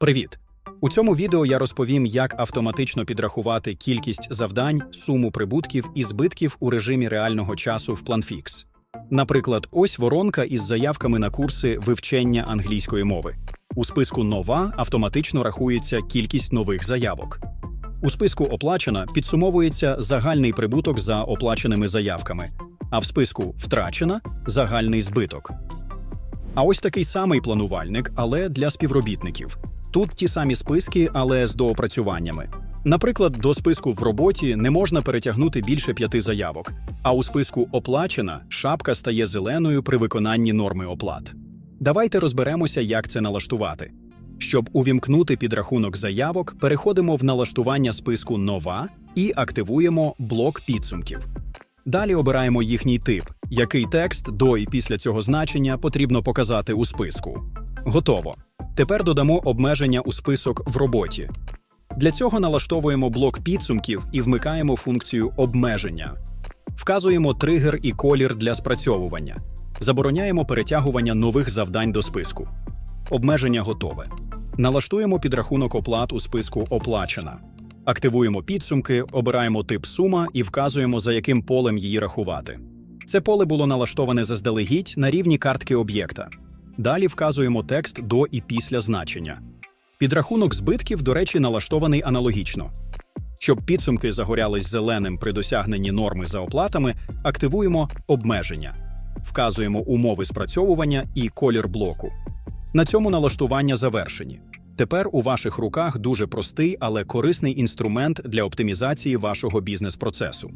Привіт! У цьому відео я розповім, як автоматично підрахувати кількість завдань, суму прибутків і збитків у режимі реального часу в PlanFix. Наприклад, ось воронка із заявками на курси вивчення англійської мови. У списку Нова автоматично рахується кількість нових заявок. У списку Оплачена підсумовується загальний прибуток за оплаченими заявками, а в списку Втрачена загальний збиток. А ось такий самий планувальник, але для співробітників. Тут ті самі списки, але з доопрацюваннями. Наприклад, до списку в роботі не можна перетягнути більше п'яти заявок, а у списку Оплачена шапка стає зеленою при виконанні норми оплат. Давайте розберемося, як це налаштувати. Щоб увімкнути підрахунок заявок, переходимо в налаштування списку Нова і активуємо блок підсумків. Далі обираємо їхній тип, який текст до і після цього значення потрібно показати у списку. Готово. Тепер додамо обмеження у список в роботі. Для цього налаштовуємо блок підсумків і вмикаємо функцію обмеження. Вказуємо тригер і колір для спрацьовування. Забороняємо перетягування нових завдань до списку. Обмеження готове. Налаштуємо підрахунок оплат у списку Оплачена. Активуємо підсумки, обираємо тип сума і вказуємо, за яким полем її рахувати. Це поле було налаштоване заздалегідь на рівні картки об'єкта. Далі вказуємо текст до і після значення. Підрахунок збитків, до речі, налаштований аналогічно. Щоб підсумки загорялись зеленим при досягненні норми за оплатами, активуємо обмеження, вказуємо умови спрацьовування і колір блоку. На цьому налаштування завершені. Тепер у ваших руках дуже простий, але корисний інструмент для оптимізації вашого бізнес-процесу.